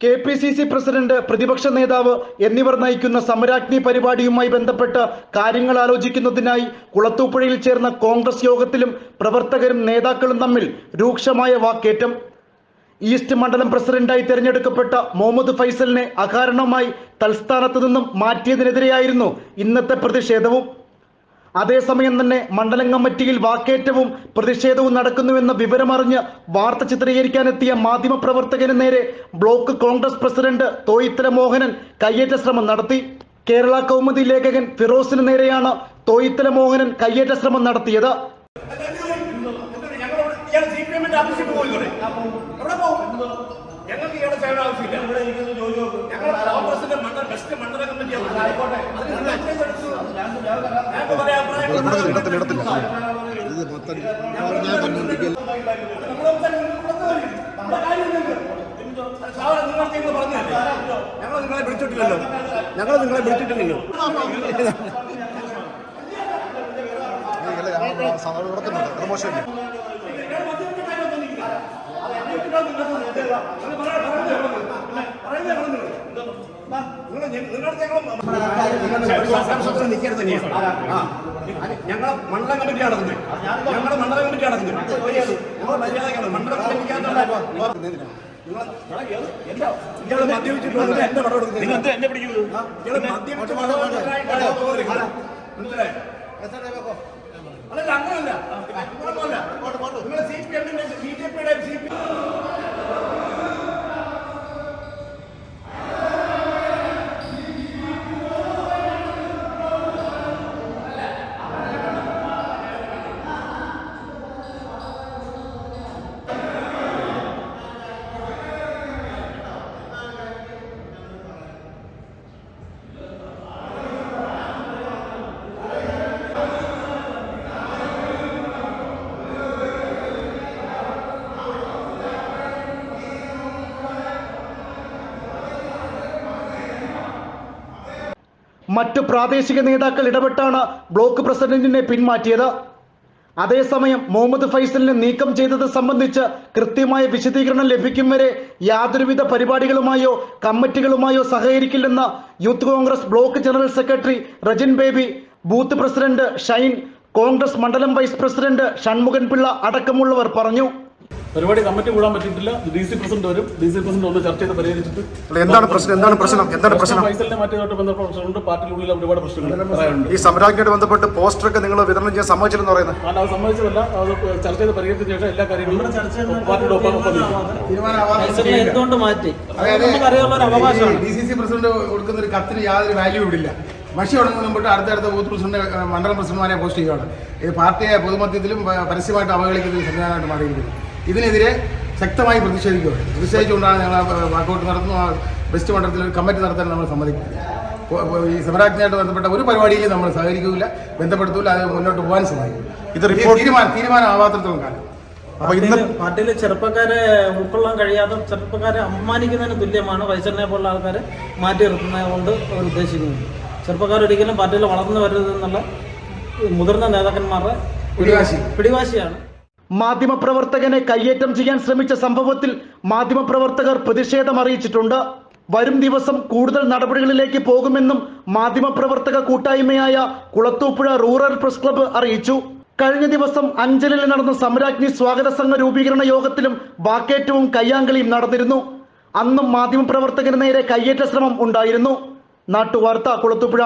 K P C C president പ്രതിപക്ഷ നേതാവ് എന്നിവർ നയിക്കുന്ന സമരാഗ്നി പരിപാടിയുമായി ബന്ധപ്പെട്ട് കാര്യങ്ങൾ ആലോചിക്കുന്നതിനായി കുളത്തൂപ്പുഴയിൽ ചേർന്ന കോൺഗ്രസ് യോഗത്തിലും പ്രവർത്തകരും നേതാക്കളും തമ്മിൽ രൂക്ഷമായ വാക്കേറ്റം. ഈസ്റ്റ് മണ്ഡലം പ്രസിഡന്റായി തെരഞ്ഞെടുക്കപ്പെട്ട മുഹമ്മദ് ഫൈസലിനെ അകാരണമായി തൽസ്ഥാനത്ത് നിന്നും മാറ്റിയതിനെതിരെയായിരുന്നു ഇന്നത്തെ പ്രതിഷേധവും. അതേസമയം തന്നെ മണ്ഡലം കമ്മിറ്റിയിൽ വാക്കേറ്റവും പ്രതിഷേധവും നടക്കുന്നുവെന്ന വിവരമറിഞ്ഞ് വാർത്ത ചിത്രീകരിക്കാനെത്തിയ മാധ്യമപ്രവർത്തകന് നേരെ ബ്ലോക്ക് കോൺഗ്രസ് പ്രസിഡന്റ് തോയിത്തല മോഹനൻ കയ്യേറ്റ ശ്രമം നടത്തി. കേരള കൗമുദി ലേഖകൻ ഫിറോസിന് നേരെയാണ് തോയിത്തല മോഹനൻ കയ്യേറ്റ ശ്രമം നടത്തിയത്. ഞങ്ങൾക്ക് ഇയാളുടെ സേവന ആവശ്യമില്ല. ഞങ്ങൾ കോൺഗ്രസിന്റെ മണ്ഡലം ബെസ്റ്റ് മണ്ഡല കമ്മിറ്റിയാണ്. അതിന് നിങ്ങൾ എത്രയും എടുത്തു? ഞങ്ങൾക്ക് അഭിപ്രായം ഇടത്തില്ല ഇടത്തില്ല ഇത് ഞാൻ ഞങ്ങൾ നിങ്ങളെ വിളിച്ചിട്ടില്ലല്ലോ ഞങ്ങൾ നിങ്ങളെ വിളിച്ചിട്ടില്ലല്ലോ ഞങ്ങൾ മണ്ഡലം കമ്മിറ്റി നടക്കുന്നത് ഞങ്ങളുടെ മണ്ഡലം കമ്മിറ്റി നടക്കുന്നത് ഞങ്ങൾ മര്യാദക്കാണ് മണ്ഡലം? അല്ലല്ല അങ്ങനല്ല നിങ്ങൾ സി പി എമ്മിന്റെ ബി ജെ പിയുടെ സി പി മറ്റു പ്രാദേശിക നേതാക്കൾ ഇടപെട്ടാണ് ബ്ലോക്ക് പ്രസിഡന്റിനെ പിന്മാറ്റിയത്. അതേസമയം മുഹമ്മദ് ഫൈസലിനെ നീക്കം ചെയ്തത് സംബന്ധിച്ച് കൃത്യമായ വിശദീകരണം ലഭിക്കും വരെ യാതൊരുവിധ പരിപാടികളുമായോ കമ്മിറ്റികളുമായോ സഹകരിക്കില്ലെന്ന് youth Congress block general secretary Rajin Baby booth president Shine Congress മണ്ഡലം വൈസ് പ്രസിഡന്റ് ഷൺമുഖൻ പിള്ള അടക്കമുള്ളവർ പറഞ്ഞു. പരിപാടി കമ്മിറ്റി കൂടാൻ പറ്റിയിട്ടില്ല. ഡി സി പ്രസിഡന്റ് വരും. ഡി സി പ്രസിഡന്റ് ഒന്ന് ചർച്ച ചെയ്ത് പരിഹരിച്ചിട്ട് അല്ല, എന്താണ് പ്രശ്നം? എന്താണ് പ്രശ്നം? എന്താണ് പ്രശ്നം? ഫൈസലിനെ മാറ്റിയതായിട്ട് ബന്ധപ്പെട്ട പ്രശ്നമുണ്ട് പാർട്ടിയിലുള്ളിൽ ഒരുപാട് പ്രശ്നങ്ങൾ ഈ സമരാജ്ഞയോട് ബന്ധപ്പെട്ട് പോസ്റ്ററൊക്കെ നിങ്ങൾ വിതരണം ചെയ്യാൻ സമ്മതിച്ചില്ലെന്ന് പറയുന്നത്? ഞാൻ അത് സമ്മതിച്ചതല്ല. അത് ചർച്ച ചെയ്ത് പരിഹരിച്ച ശേഷം എല്ലാ കാര്യങ്ങളും പാർട്ടിയുടെ ഒപ്പം എന്തുകൊണ്ട് മാറ്റി? ഡി സി സി പ്രസിഡന്റ് കൊടുക്കുന്ന ഒരു കത്തിന് യാതൊരു വാല്യൂ ഇവിടില്ല. മഷി തുടങ്ങുന്ന മുമ്പിട്ട് അടുത്തടുത്ത ബൂത്ത് പ്രസിഡന്റ് മണ്ഡലം പ്രസിഡന്റുമാരെ പോസ്റ്റ് ചെയ്യുകയാണ്. ഇത് പാർട്ടിയെ പൊതുമധ്യത്തിലും പരസ്യമായിട്ട് അവഹേളിക്കുന്ന ഒരു സംവിധാനമായിട്ട് മാറിയിരിക്കുന്നത് ഇതിനെതിരെ ശക്തമായി പ്രതിഷേധിക്കുകയാണ് പ്രതിഷേധിച്ചുകൊണ്ടാണ് ഞങ്ങൾ വാക്കൗട്ട് നടത്തുന്നു ആ ബെസ്റ്റ് മണ്ഡലത്തിൽ ഒരു കമ്മിറ്റി നടത്താൻ നമ്മൾ സമ്മതിക്കും ഈ സമരാജ്ഞയായിട്ട് ബന്ധപ്പെട്ട ഒരു പരിപാടിയിലും നമ്മൾ സഹകരിക്കില്ല ബന്ധപ്പെടുത്തില്ല അത് മുന്നോട്ട് പോകാൻ സഹായിക്കും ഇത് തീരുമാനം തീരുമാനം ആവാത്തിടത്തോളം കാലം. അപ്പൊ ഇന്ന് പാർട്ടിയിൽ ചെറുപ്പക്കാരെ ഉൾക്കൊള്ളാൻ കഴിയാത്ത ചെറുപ്പക്കാരെ അപമാനിക്കുന്നതിന് തുല്യമാണ് വൈസറിനെ പോലുള്ള ആൾക്കാരെ മാറ്റി നിർത്തുന്നത് കൊണ്ട് അവർ ഉദ്ദേശിക്കുന്നത്. ചെറുപ്പക്കാർ ഒരിക്കലും പാർട്ടിയിൽ വളർന്നു വരരുതെന്നുള്ള മുതിർന്ന നേതാക്കന്മാരുടെ പിടിവാശി. പിടിവാശിയാണ്. മാധ്യമപ്രവർത്തകനെ കയ്യേറ്റം ചെയ്യാൻ ശ്രമിച്ച സംഭവത്തിൽ മാധ്യമപ്രവർത്തകർ പ്രതിഷേധം അറിയിച്ചിട്ടുണ്ട്. വരും ദിവസം കൂടുതൽ നടപടികളിലേക്ക് പോകുമെന്നും മാധ്യമപ്രവർത്തക കൂട്ടായ്മയായ കുളത്തൂപ്പുഴ റൂറൽ പ്രസ് ക്ലബ്ബ് അറിയിച്ചു. കഴിഞ്ഞ ദിവസം അഞ്ചലിൽ നടന്ന സമരാജ്ഞി സ്വാഗത സംഘ രൂപീകരണ യോഗത്തിലും വാക്കേറ്റവും കയ്യാങ്കളിയും നടന്നിരുന്നു. അന്നും മാധ്യമപ്രവർത്തകന് നേരെ കയ്യേറ്റ ശ്രമം ഉണ്ടായിരുന്നു. നാട്ടുവാർത്ത കുളത്തൂപ്പുഴ.